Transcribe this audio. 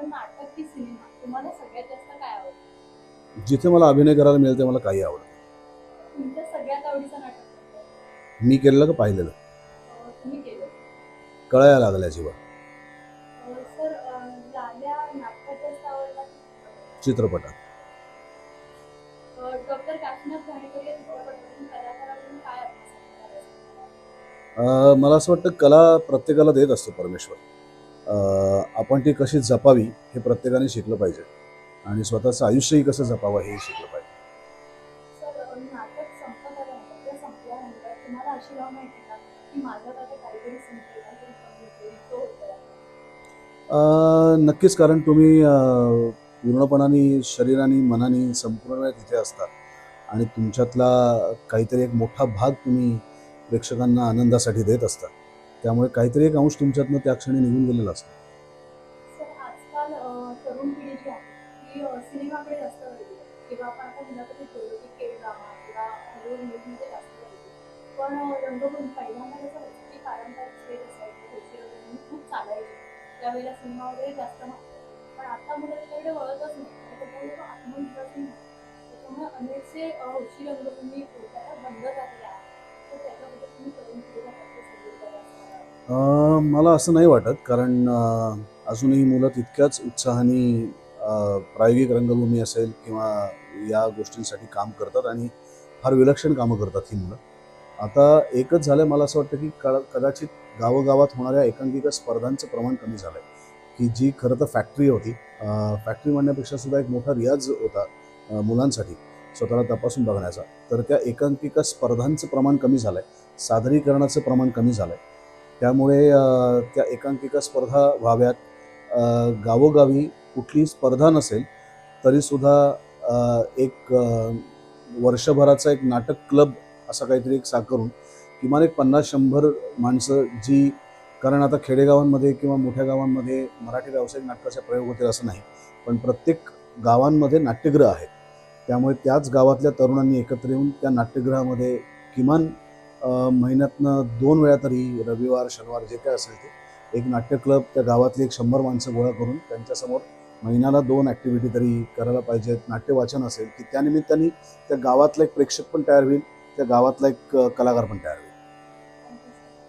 तर नाटक की सिनेमा. तुम्हाला सगळ्यात जास्त काय आवडतं? जिथे मला अभिनय करायला मिळेल ते मला काही आवडतं तुमच्या सगळ्यात आवडीचं नाटक कोणतं? मी केलेलं का पाहिलेलं? अं, तुम्ही केलं कळायला लागल्या जीवा अं, सर अं, लाल्या नाटकात जास्त आवडला चित्रपटात डॉक्टर काशीनाथ घाणेकर या चित्रपटातून कलाकारांकडून काय आत्मसात अं, मला असं वाटतं कला प्रत्येकाला देत असतो परमेश्वर. आपण ती कशी जपावी हे प्रत्येकाने शिकलं पाहिजे. आणि स्वतःचं आयुष्यही कसं जपावं हेही शिकलं पाहिजे. नक्कीच कारण तुम्ही पूर्णपणाने शरीराने मनाने संपूर्ण वेळ तिथे असता. आणि तुमच्यातला काहीतरी एक मोठा भाग तुम्ही प्रेक्षकांना आनंदासाठी देत असता. त्यामुळे काहीतरी एक अंश तुमच्यातनं त्या क्षणी निघून गेलेला असतो. सर आजकाल तरुण पिढी जी आहे सिनेमाकडे जास्त किंवा आपण की किंवा जास्त पण खूप त्यावेळेला सिनेमा वगैरे जास्त पण आता मुलं त्याच्याकडे वळतच नाही. त्याच्यामुळे तो आत्मविश्वासही नाही. त्याच्यामुळे अनेकसे अं, हौशी रंगभूमी बंद झालेल्या आहेत. मला असं नाही वाटत कारण अजूनही मुलं तितक्याच उत्साहाने प्रायोगिक रंगभूमी असेल किंवा या गोष्टींसाठी काम करतात आणि फार विलक्षण कामं करतात ही मुलं. आता एकच झालं मला असं वाटतं की क कदाचित गावोगावात होणाऱ्या एकांकिका स्पर्धांचं प्रमाण कमी झालं आहे की जी खरं तर फॅक्टरी होती फॅक्टरी म्हणण्यापेक्षा सुद्धा एक मोठा रियाज होता मुलांसाठी स्वतःला तपासून बघण्याचा. तर त्या एकांकिका स्पर्धांचं प्रमाण कमी झालं आहे सादरीकरणाचं प्रमाण कमी झालं आहे त्यामुळे त्या एकांकिका स्पर्धा व्हाव्यात. गावोगावी कुठली स्पर्धा नसेल तरीसुद्धा एक वर्षभराचा एक नाटक क्लब असा काहीतरी एक साकारून किमान एक पन्नास शंभर माणसं जी कारण आता खेडेगावांमध्ये किंवा मोठ्या गावांमध्ये मराठी व्यावसायिक नाटकाचा प्रयोग होतील असं नाही पण प्रत्येक गावांमध्ये नाट्यगृह आहेत. त्यामुळे त्याच गावातल्या तरुणांनी एकत्र येऊन त्या नाट्यगृहामध्ये किमान महिन्यातनं दोन वेळा तरी रविवार शनिवार जे काय असेल ते. एक नाट्य क्लब त्या गावातली एक शंभर माणसं गोळा करून त्यांच्यासमोर महिन्याला दोन ॲक्टिव्हिटी तरी करायला पाहिजेत. नाट्य वाचन असेल की त्यानिमित्ताने त्या गावातला एक प्रेक्षक पण तयार होईल त्या गावातला एक कलाकार पण तयार होईल.